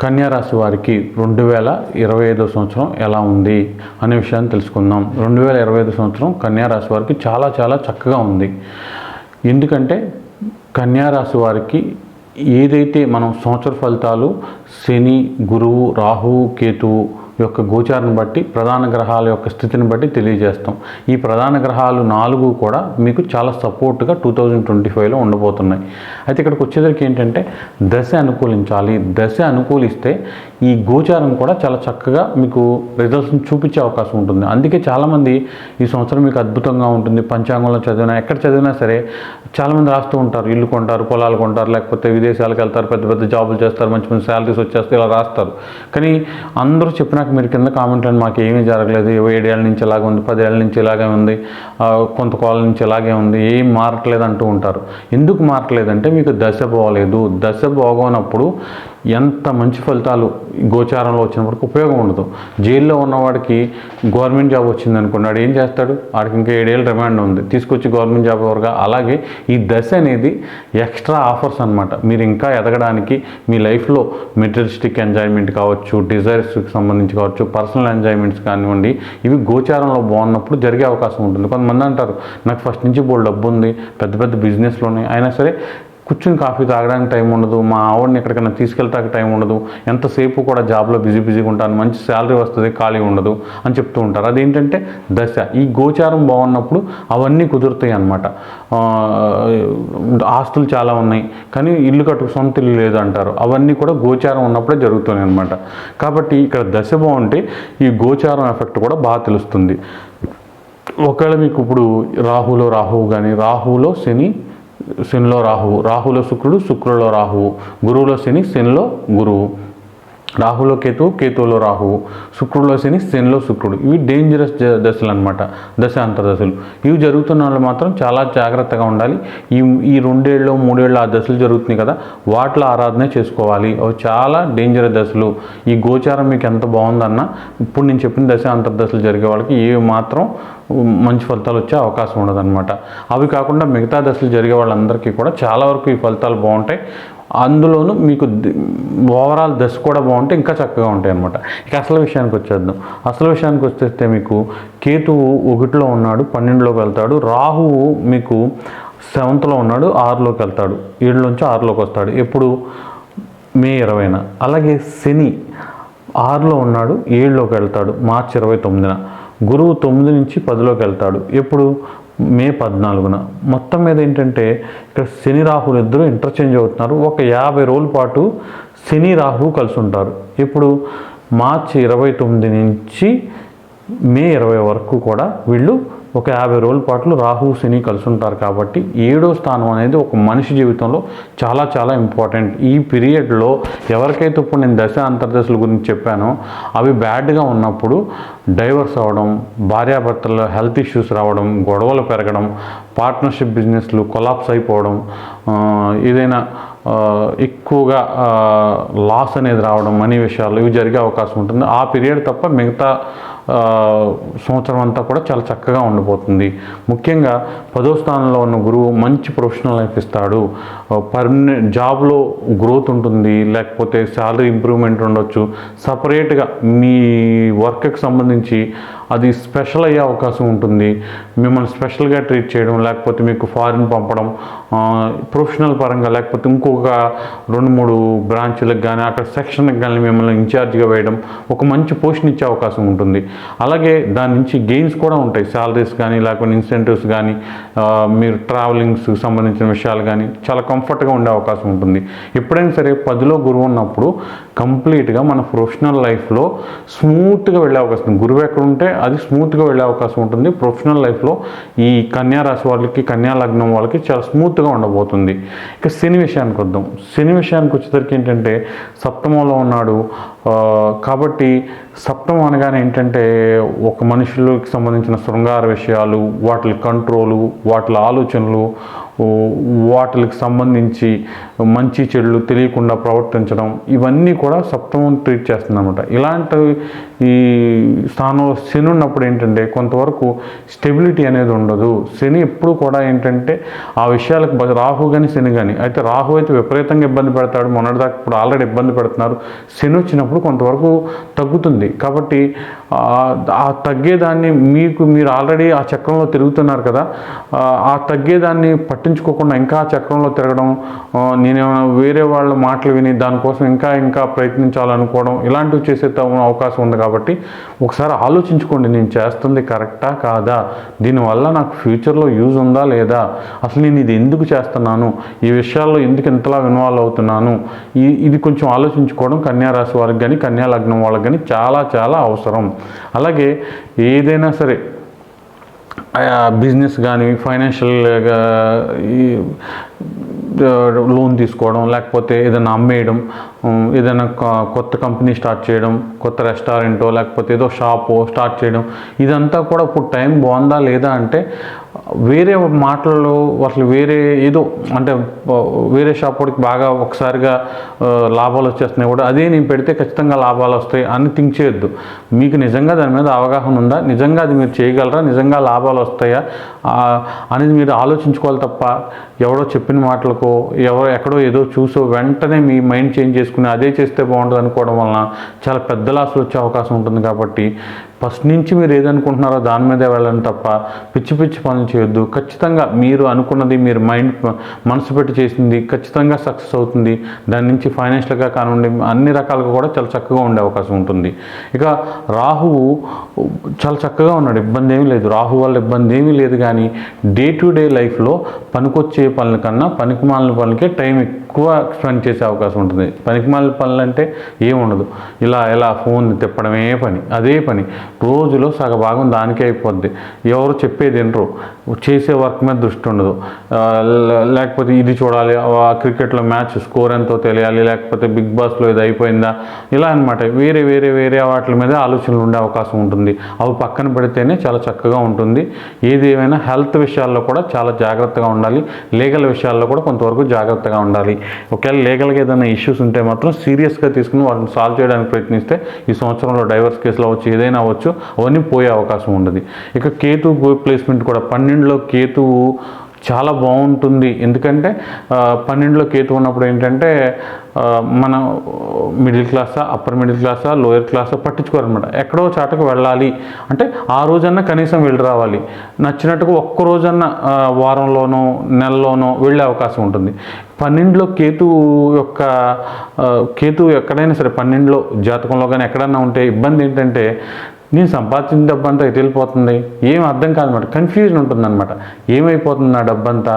కన్యా రాశి వారికి రెండు వేల ఇరవై ఐదో సంవత్సరం ఎలా ఉంది అనే విషయాన్ని తెలుసుకుందాం. రెండు వేల ఇరవై ఐదో సంవత్సరం కన్యా రాశి వారికి చాలా చాలా చక్కగా ఉంది. ఎందుకంటే కన్యా రాశి వారికి ఏదైతే మనం సంవత్సర ఫలితాలు శని గురువు రాహువు కేతువు యొక్క గోచారం బట్టి ప్రధాన గ్రహాల యొక్క స్థితిని బట్టి తెలియజేస్తాం. ఈ ప్రధాన గ్రహాలు నాలుగు కూడా మీకు చాలా సపోర్ట్గా టూ థౌజండ్ ట్వంటీ ఫైవ్లో ఉండబోతున్నాయి. అయితే ఇక్కడికి వచ్చేసరికి ఏంటంటే దశ అనుకూలించాలి. దశ అనుకూలిస్తే ఈ గోచారం కూడా చాలా చక్కగా మీకు రిజల్ట్స్ని చూపించే అవకాశం ఉంటుంది. అందుకే చాలామంది ఈ సంవత్సరం మీకు అద్భుతంగా ఉంటుంది. పంచాంగంలో చదివినా ఎక్కడ చదివినా సరే చాలామంది రాస్తూ ఉంటారు. ఇల్లు కొంటారు పొలాలు కొంటారు లేకపోతే విదేశాలకు వెళ్తారు పెద్ద పెద్ద జాబులు చేస్తారు మంచి మంచి శాలరీస్ వచ్చేస్తే ఇలా రాస్తారు. కానీ అందరూ చెప్పినాక మీరు కింద కామెంట్లో మాకు ఏమీ జరగలేదు. ఏడేళ్ళ నుంచి ఇలాగే ఉంది పదేళ్ళ నుంచి ఇలాగే ఉంది కొంత కాలం నుంచి ఇలాగే ఉంది ఏం మారట్లేదు అంటూ ఉంటారు. ఎందుకు మారట్లేదంటే మీకు దశ బాగోలేదు దశ బాగోనప్పుడు ఎంత మంచి ఫలితాలు గోచారంలో గోచారంలో వచ్చినప్పటికి ఉపయోగం ఉండదు. జైల్లో ఉన్నవాడికి గవర్నమెంట్ జాబ్ వచ్చింది అనుకున్నాడు ఏం చేస్తాడు? వాడికి ఇంకా ఏడేళ్ళు రిమాండ్ ఉంది. తీసుకొచ్చి గవర్నమెంట్ జాబ్ ఎవరుగా? అలాగే ఈ దశ అనేది ఎక్స్ట్రా ఆఫర్స్ అనమాట మీరు ఇంకా ఎదగడానికి మీ లైఫ్లో మెటీరియలిస్టిక్ ఎంజాయ్మెంట్ కావచ్చు డిజైర్స్కి సంబంధించి కావచ్చు పర్సనల్ ఎంజాయ్మెంట్స్ కానివ్వండి ఇవి గోచారంలో బాగున్నప్పుడు జరిగే అవకాశం ఉంటుంది. కొంతమంది అంటారు నాకు ఫస్ట్ నుంచి బోల్ డబ్బు ఉంది పెద్ద పెద్ద బిజినెస్లోనే ఉన్నాయి. అయినా సరే కూర్చుని కాఫీ తాగడానికి టైం ఉండదు మా ఆవిడని ఎక్కడికైనా తీసుకెళ్తాక టైం ఉండదు ఎంతసేపు కూడా జాబ్లో బిజీ బిజీగా ఉంటాను మంచి శాలరీ వస్తుంది ఖాళీ ఉండదు అని చెప్తూ ఉంటారు. అదేంటంటే దశ ఈ గోచారం బాగున్నప్పుడు అవన్నీ కుదురుతాయి అన్నమాట. ఆస్తులు చాలా ఉన్నాయి కానీ ఇల్లు కట్టుకు సొంత ఇల్లు లేదు అంటారు. అవన్నీ కూడా గోచారం ఉన్నప్పుడే జరుగుతున్నాయి అనమాట కాబట్టి ఇక్కడ దశ బాగుంటే ఈ గోచారం ఎఫెక్ట్ కూడా బాగా తెలుస్తుంది. ఒకవేళ మీకు ఇప్పుడు రాహులో రాహువు కానీ రాహువులో శని శనిలో రాహువు. రాహులో శుక్రుడు శుక్రులో రాహువు. గురువులో శని శనిలో గురువు. రాహులో కేతువు కేతువులో రాహువు శుక్రుడిలో శని శనిలో శుక్రుడు. ఇవి డేంజరస్ దశలు అనమాట దశ అంతర్దశలు ఇవి జరుగుతున్న వాళ్ళు మాత్రం చాలా జాగ్రత్తగా ఉండాలి. ఈ ఈ రెండేళ్ళు మూడేళ్ళు ఆ దశలు జరుగుతున్నాయి కదా వాటిలో ఆరాధన చేసుకోవాలి. అవి చాలా డేంజరస్ దశలు. ఈ గోచారం మీకు ఎంత బాగుందన్నా ఇప్పుడు నేను చెప్పిన దశ అంతర్దశలు జరిగే వాళ్ళకి ఏవి మాత్రం మంచి ఫలితాలు వచ్చే అవకాశం ఉండదన్నమాట. అవి కాకుండా మిగతా దశలు జరిగే వాళ్ళందరికీ కూడా చాలా వరకు ఈ ఫలితాలు బాగుంటాయి. అందులోనూ మీకు ఓవరాల్ దశ కూడా బాగుంటే ఇంకా చక్కగా ఉంటాయి అనమాట ఇక అసలు విషయానికి వచ్చేద్దాం. అసలు విషయానికి వచ్చేస్తే మీకు కేతువు ఒకటిలో ఉన్నాడు పన్నెండులోకి వెళ్తాడు. రాహువు మీకు సెవెంత్లో ఉన్నాడు ఆరులోకి వెళ్తాడు. ఏడులోంచి ఆరులోకి వస్తాడు. ఎప్పుడు? మే ఇరవైన. అలాగే శని ఆరులో ఉన్నాడు ఏడులోకి వెళ్తాడు. మార్చి ఇరవై తొమ్మిదిన. గురువు తొమ్మిది నుంచి పదిలోకి వెళ్తాడు. ఎప్పుడు? మే పద్నాలుగున. మొత్తం మీద ఏంటంటే ఇక్కడ శని రాహులు ఇద్దరు ఇంటర్చేంజ్ అవుతున్నారు. ఒక యాభై రోజుల పాటు శని రాహువు కలిసి ఉంటారు ఇప్పుడు మార్చి ఇరవై తొమ్మిది నుంచి మే ఇరవై వరకు కూడా వీళ్ళు ఒక యాభై రోజుల పాటు రాహు శని కలిసి ఉంటారు కాబట్టి ఏడో స్థానం అనేది ఒక మనిషి జీవితంలో చాలా చాలా ఇంపార్టెంట్ ఈ పీరియడ్లో ఎవరికైతే ఇప్పుడు నేను దశ అంతర్దశల గురించి చెప్పానో అవి బ్యాడ్గా ఉన్నప్పుడు డైవర్స్ అవ్వడం భార్యాభర్తల్లో హెల్త్ ఇష్యూస్ రావడం గొడవలు పెరగడం పార్ట్నర్షిప్ బిజినెస్లు కొలాప్స్ అయిపోవడం ఏదైనా ఎక్కువగా లాస్ అనేది రావడం మనీ విషయాలు ఇవి జరిగే అవకాశం ఉంటుంది. ఆ పీరియడ్ తప్ప మిగతా సంవత్సరం అంతా కూడా చాలా చక్కగా ఉండిపోతుంది. ముఖ్యంగా పదో స్థానంలో ఉన్న గురువు మంచి ప్రొఫెషనల్ లైఫ్ ఇస్తాడు. పర్మనెంట్ జాబ్లో గ్రోత్ ఉంటుంది. లేకపోతే శాలరీ ఇంప్రూవ్మెంట్ ఉండొచ్చు. సపరేట్గా మీ వర్క్కి సంబంధించి అది స్పెషల్ అయ్యే అవకాశం ఉంటుంది. మిమ్మల్ని స్పెషల్గా ట్రీట్ చేయడం లేకపోతే మీకు ఫారిన్ పంపడం ప్రొఫెషనల్ పరంగా లేకపోతే ఇంకొక రెండు మూడు బ్రాంచ్లకు కానీ అక్కడ సెక్షన్కి కానీ మిమ్మల్ని ఇన్ఛార్జ్గా వేయడం ఒక మంచి పోషన్ ఇచ్చే అవకాశం ఉంటుంది. అలాగే దాని నుంచి గెయిన్స్ కూడా ఉంటాయి. శాలరీస్ కానీ లేకపోతే ఇన్సెంటివ్స్ కానీ మీరు ట్రావెలింగ్స్ సంబంధించిన విషయాలు కానీ చాలా కంఫర్ట్గా ఉండే అవకాశం ఉంటుంది. ఎప్పుడైనా సరే పదిలో గురువు ఉన్నప్పుడు కంప్లీట్గా మన ప్రొఫెషనల్ లైఫ్లో స్మూత్గా వెళ్ళే అవకాశం గురువు ఎక్కడ ఉంటే అది స్మూత్గా వెళ్ళే అవకాశం ఉంటుంది. ప్రొఫెషనల్ లైఫ్లో ఈ కన్యా రాశి వాళ్ళకి కన్యా లగ్నం వాళ్ళకి చాలా స్మూత్ పూర్తిగా ఉండబోతుంది. ఇక శని విషయానికి వద్దాం శని విషయానికి వచ్చేసరికి ఏంటంటే సప్తమంలో ఉన్నాడు. కాబట్టి సప్తం అనగానే ఏంటంటే ఒక మనుషులకి సంబంధించిన శృంగార విషయాలు వాటి కంట్రోలు వాటి ఆలోచనలు వాటికి సంబంధించి మంచి చెడులు తెలియకుండా ప్రవర్తించడం ఇవన్నీ కూడా సప్తమం ట్రీట్ చేస్తుంది అనమాట ఇలాంటి ఈ స్థానంలో శని ఉన్నప్పుడు ఏంటంటే కొంతవరకు స్టెబిలిటీ అనేది ఉండదు. శని ఎప్పుడు కూడా ఏంటంటే ఆ విషయాలకు రాహు కానీ శని కానీ అయితే రాహు అయితే విపరీతంగా ఇబ్బంది పెడతాడు. మొన్నటిదాకా ఇప్పుడు ఆల్రెడీ ఇబ్బంది పెడుతున్నారు. శని వచ్చినప్పుడు కొంతవరకు తగ్గుతుంది. కాబట్టి ఆ తగ్గేదాన్ని మీకు మీరు ఆల్రెడీ ఆ చక్రంలో తిరుగుతున్నారు కదా ఆ, తగ్గేదాన్ని పట్టించుకోకుండా ఇంకా ఆ చక్రంలో తిరగడం నేను వేరే వాళ్ళ మాటలు విని దానికోసం ఇంకా ఇంకా ప్రయత్నించాలనుకోవడం ఇలాంటివి చేసే అవకాశం ఉంది కాబట్టి ఒకసారి ఆలోచించుకోండి నేను చేస్తుంది కరెక్టా కాదా? దీనివల్ల నాకు ఫ్యూచర్లో యూజ్ ఉందా లేదా? అసలు నేను ఇది ఎందుకు చేస్తున్నాను? ఈ విషయాల్లో ఎందుకు ఇంతలా ఇన్వాల్వ్ అవుతున్నాను? ఇది కొంచెం ఆలోచించుకోవడం కన్యారాశి వారికి కానీ కన్యా లగ్నం వాళ్ళకి కానీ చాలా చాలా అవసరం. అలాగే ఏదైనా సరే బిజినెస్ కానీ ఫైనాన్షియల్గా ఈ లోన్ తీసుకోవడం లేకపోతే ఏదైనా అమ్మేయడం ఏదైనా కొత్త కంపెనీ స్టార్ట్ చేయడం కొత్త రెస్టారెంటో లేకపోతే ఏదో షాపో స్టార్ట్ చేయడం ఇదంతా కూడా ఇప్పుడు టైం బాగుందా లేదా అంటే వేరే మాటలలో అసలు వేరే ఏదో అంటే వేరే షాప్ వాడికి బాగా ఒకసారిగా లాభాలు వచ్చేస్తున్నాయి కూడా అదే నేను పెడితే ఖచ్చితంగా లాభాలు వస్తాయి అని థింక్ చేయొద్దు. మీకు నిజంగా దాని మీద అవగాహన ఉందా? నిజంగా అది మీరు చేయగలరా? నిజంగా లాభాలు వస్తాయా? అనేది మీరు ఆలోచించుకోవాలి తప్ప ఎవడో చెప్పిన మాటలకో ఎవరో ఎక్కడో ఏదో చూసో వెంటనే మీ మైండ్ చేంజ్ చేసుకుని అదే చేస్తే బాగుంటుంది అనుకోవడం వలన చాలా పెద్ద లాసులు వచ్చే అవకాశం ఉంటుంది కాబట్టి ఫస్ట్ నుంచి మీరు ఏదనుకుంటున్నారో దాని మీదే వెళ్ళండి తప్ప పిచ్చి పిచ్చి పనులు చేయొద్దు. ఖచ్చితంగా మీరు అనుకున్నది మీరు మైండ్ మనసు పెట్టి చేసింది ఖచ్చితంగా సక్సెస్ అవుతుంది. దాని నుంచి ఫైనాన్షియల్గా కానివ్వండి అన్ని రకాలుగా కూడా చాలా చక్కగా ఉండే అవకాశం ఉంటుంది. ఇక రాహువు చాలా చక్కగా ఉన్నాడు. ఇబ్బంది ఏమీ లేదు. రాహు వల్ల ఇబ్బంది ఏమీ లేదు కానీ డే టు డే లైఫ్లో పనికొచ్చే పనుల కన్నా పనికిమాలిన పనులకే టైం ఎక్కువ స్పెండ్ చేసే అవకాశం ఉంటుంది. పనికిమాలిన పనులు అంటే ఏముండదు. ఇలా ఇలా ఫోన్ తిప్పడమే పని. అదే పని. రోజులో సగభాగం దానికే అయిపోద్ది. ఎవరు చెప్పేది వినరు. చేసే వర్క్ మీద దృష్టి ఉండదు. లేకపోతే ఇది చూడాలి ఆ క్రికెట్లో మ్యాచ్ స్కోర్ ఎంతో తెలియాలి లేకపోతే బిగ్ బాస్లో ఇది అయిపోయిందా? ఇలా అనమాట వేరే వేరే వేరే వాటి మీద ఆలోచనలు ఉండే అవకాశం ఉంటుంది. అవి పక్కన పెడితేనే చాలా చక్కగా ఉంటుంది. ఏది ఏమైనా హెల్త్ విషయాల్లో కూడా చాలా జాగ్రత్తగా ఉండాలి. లీగల్ విషయాల్లో కూడా కొంతవరకు జాగ్రత్తగా ఉండాలి. ఒకవేళ లీగల్గా ఏదైనా ఇష్యూస్ ఉంటే మాత్రం సీరియస్గా తీసుకుని వాటిని సాల్వ్ చేయడానికి ప్రయత్నిస్తే ఈ సంవత్సరంలో డైవర్స్ కేసులు అవ్వచ్చు ఏదైనా అవ్వచ్చు అవన్నీ పోయే అవకాశం ఉండదు. ఇక కేతు ప్లేస్మెంట్ కూడా పన్నెండులో కేతువు చాలా బాగుంటుంది. ఎందుకంటే పన్నెండులో కేతు ఉన్నప్పుడు ఏంటంటే మన మిడిల్ క్లాసా అప్పర్ మిడిల్ క్లాసా లోయర్ క్లాసా పట్టించుకోరనమాట ఎక్కడో చాటకు వెళ్ళాలి. అంటే ఆ రోజన్నా కనీసం వెళ్ళి రావాలి. నచ్చినట్టుగా ఒక్క రోజన్నా వారంలోనో నెలలోనో వెళ్ళే అవకాశం ఉంటుంది. పన్నెండులో కేతు యొక్క కేతు ఎక్కడైనా సరే పన్నెండులో జాతకంలో కానీ ఎక్కడన్నా ఉంటే ఇబ్బంది ఏంటంటే నేను సంపాదించిన డబ్బంతా ఎటు వెళ్ళిపోతుంది? ఏం అర్థం కాదనమాట కన్ఫ్యూజన్ ఉంటుందన్నమాట. ఏమైపోతుంది నా డబ్బంతా?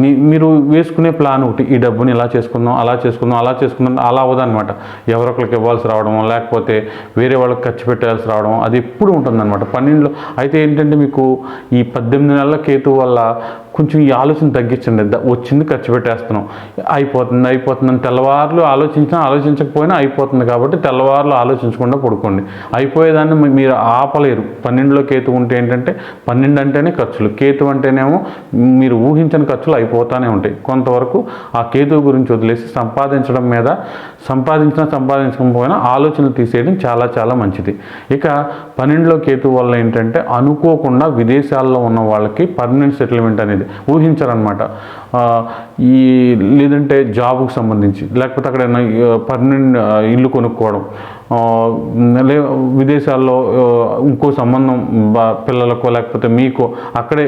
మీ మీరు వేసుకునే ప్లాన్ ఒకటి ఈ డబ్బుని ఇలా చేసుకుందాం అలా చేసుకుందాం అలా చేసుకుందాం అలా అవ్వదన్నమాట. ఎవరొకరికి ఇవ్వాల్సి రావడం లేకపోతే వేరే వాళ్ళకి ఖర్చు పెట్టాల్సి రావడం అది ఎప్పుడు ఉంటుందన్నమాట. పన్నెండులో అయితే ఏంటంటే మీకు ఈ పద్దెనిమిది నెలల కేతు వల్ల కొంచెం ఈ ఆలోచన తగ్గించండి. వచ్చింది ఖర్చు పెట్టేస్తున్నాం. అయిపోతుంది అయిపోతుంది అని తెల్లవారులు ఆలోచించినా ఆలోచించకపోయినా అయిపోతుంది కాబట్టి తెల్లవారులు ఆలోచించకుండా పడుకోండి. అయిపోయేదాన్ని మీరు ఆపలేరు. పన్నెండులో కేతు ఉంటే ఏంటంటే పన్నెండు అంటేనే ఖర్చులు. కేతు అంటేనేమో మీరు ఊహించని ఖర్చులు అయిపోతూనే ఉంటాయి. కొంతవరకు ఆ కేతు గురించి వదిలేసి సంపాదించడం మీద సంపాదించినా సంపాదించకపోయినా ఆలోచనలు తీసేయడం చాలా చాలా మంచిది. ఇక పన్నెండులో కేతు వల్ల ఏంటంటే అనుకోకుండా విదేశాల్లో ఉన్న వాళ్ళకి పర్మనెంట్ సెటిల్మెంట్ అనేది ఊహించారనమాట ఈ లేదంటే జాబ్కు సంబంధించి లేకపోతే అక్కడ పర్మనెంట్ ఇల్లు కొనుక్కోవడం లే విదేశాల్లో ఇంకో సంబంధం బా- పిల్లలకో లేకపోతే మీకు అక్కడే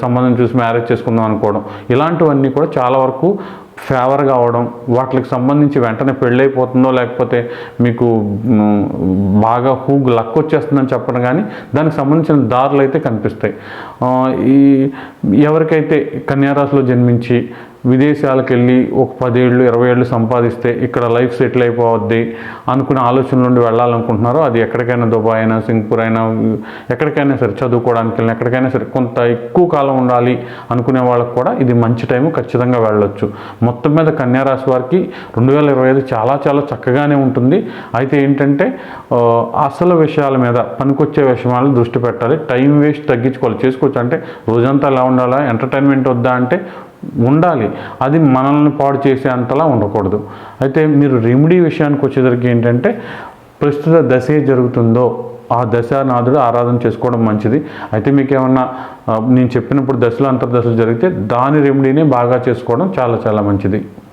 సంబంధం చూసి మ్యారేజ్ చేసుకుందాం అనుకోవడం ఇలాంటివన్నీ కూడా చాలా వరకు ఫేవర్గా కావడం వాటికి సంబంధించి వెంటనే పెళ్ళైపోతుందో లేకపోతే మీకు బాగా హూగ్ లక్ వచ్చేస్తుందని చెప్పడం కానీ దానికి సంబంధించిన దారులు అయితే కనిపిస్తాయి ఈ ఎవరికైతే కన్యారాశిలో జన్మించి విదేశాలకు వెళ్ళి ఒక పదేళ్ళు ఇరవై ఏళ్ళు సంపాదిస్తే ఇక్కడ లైఫ్ సెటిల్ అయిపోవద్ది అనుకునే ఆలోచన నుండి వెళ్ళాలనుకుంటున్నారో అది ఎక్కడికైనా దుబాయ్ అయినా సింగపూర్ అయినా ఎక్కడికైనా సరే చదువుకోవడానికి వెళ్ళిన ఎక్కడికైనా సరే కొంత ఎక్కువ కాలం ఉండాలి అనుకునే వాళ్ళకి కూడా ఇది మంచి టైం ఖచ్చితంగా వెళ్ళొచ్చు. మొత్తం మీద కన్యారాశి వారికి రెండు వేల ఇరవై ఐదు చాలా చాలా చక్కగానే ఉంటుంది. అయితే ఏంటంటే అసలు విషయాల మీద పనికొచ్చే విషయాలు దృష్టి పెట్టాలి. టైం వేస్ట్ తగ్గించుకోవాలి. చేసుకోవచ్చు. అంటే రోజంతా ఎలా ఉండాలా? ఎంటర్టైన్మెంట్ వద్దా? అంటే ఉండాలి. అది మనల్ని పాడు చేసే అంతలా ఉండకూడదు. అయితే మీరు రెమెడీ విషయానికి వచ్చేసరికి ఏంటంటే ప్రస్తుత దశ ఏ జరుగుతుందో ఆ దశానాథుడు ఆరాధన చేసుకోవడం మంచిది. అయితే మీకు ఏమన్నా నేను చెప్పినప్పుడు దశలు అంతర్దశలు జరిగితే దాని రెమెడీనే బాగా చేసుకోవడం చాలా చాలా మంచిది.